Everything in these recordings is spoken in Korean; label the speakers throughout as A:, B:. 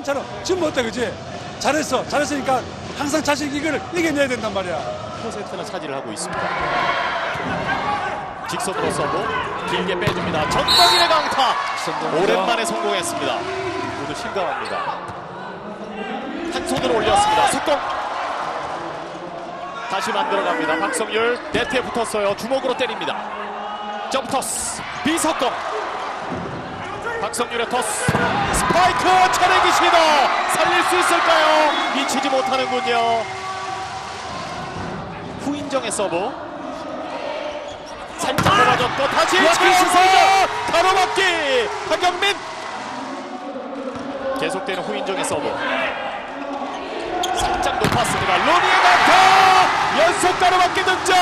A: 괜찮아. 지금 어때, 그지? 잘했어. 잘했으니까 항상 자신 이걸 이겨내야 된단 말이야.
B: 10%나 차지를 하고 있습니다. 직선으로 서고 길게 빼줍니다. 전방일의 강타. 오랜만에 성공했습니다. 모두 실감합니다. 한 손으로 올렸습니다. 속공. 다시 만들어갑니다. 박성율 네트에 붙었어요. 주먹으로 때립니다. 점프 토스 비석공. 박성율의 토스 스파이크 차례기 시도 살릴 수 있을까요? 미치지 못하는군요. 후인정의 서브. 살짝 넘어졌고 다시 최연서 가로막기! 한경민! 계속되는 후인정의 서브. 살짝 높았습니다. 로니의 강타! 연속 가로막기 득점!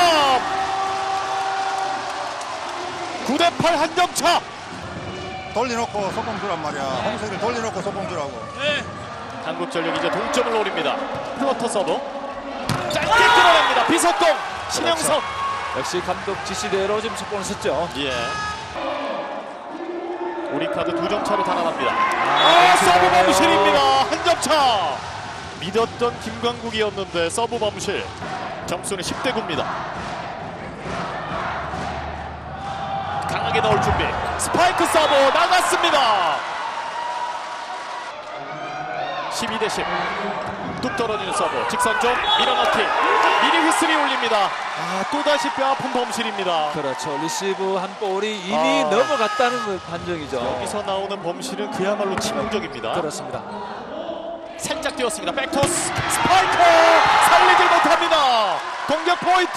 B: 9대8 한점차
C: 돌려놓고 소금 주란 말이야. 홍석이를 돌려놓고 소금 주라고.
B: 한국전력 이제 동점을 노립니다 플로터 서브 짧게 끌어냅니다 비석공 신영석
D: 역시 감독 지시대로 지금 속공을 썼죠.
B: 예. 우리 카드 두 점 차로 달아납니다. 아, 서브 범실입니다. 한 점 차. 믿었던 김광국이었는데 서브 범실. 점수는 10대 9입니다. 넣을 준비. 스파이크 서브 나갔습니다. 12 대 10. 뚝 떨어지는 서브. 직선 좀 밀어넣기. 미리 휘슬이 올립니다. 아, 또다시 뼈아픈 범실입니다.
D: 그렇죠. 리시브 한 볼이 이미
B: 아.
D: 넘어갔다는 그 판정이죠.
B: 여기서 나오는 범실은 그야말로 치명적입니다.
D: 그렇습니다.
B: 살짝 뛰었습니다. 백토스 스파이커 살리질 못합니다. 공격 포인트.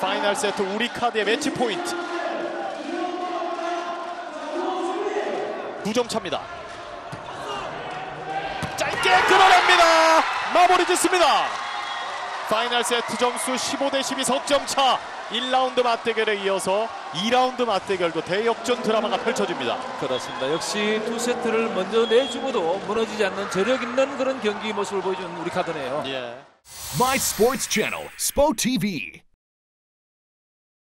B: 파이널 세트 우리 카드의 매치 포인트. 두점 차입니다. 짧게 끌어냅니다. 마무리 짓습니다. 파이널 세트 점수 15대 12 석점 차. 1라운드 맞대결에 이어서 2라운드 맞대결도 대역전 드라마가 펼쳐집니다.
D: 그렇습니다. 역시 두 세트를 먼저 내주고도 무너지지 않는 저력 있는 그런 경기 모습을 보여준 우리 카드네요.
B: 예.
E: My Sports Channel, SPO TV.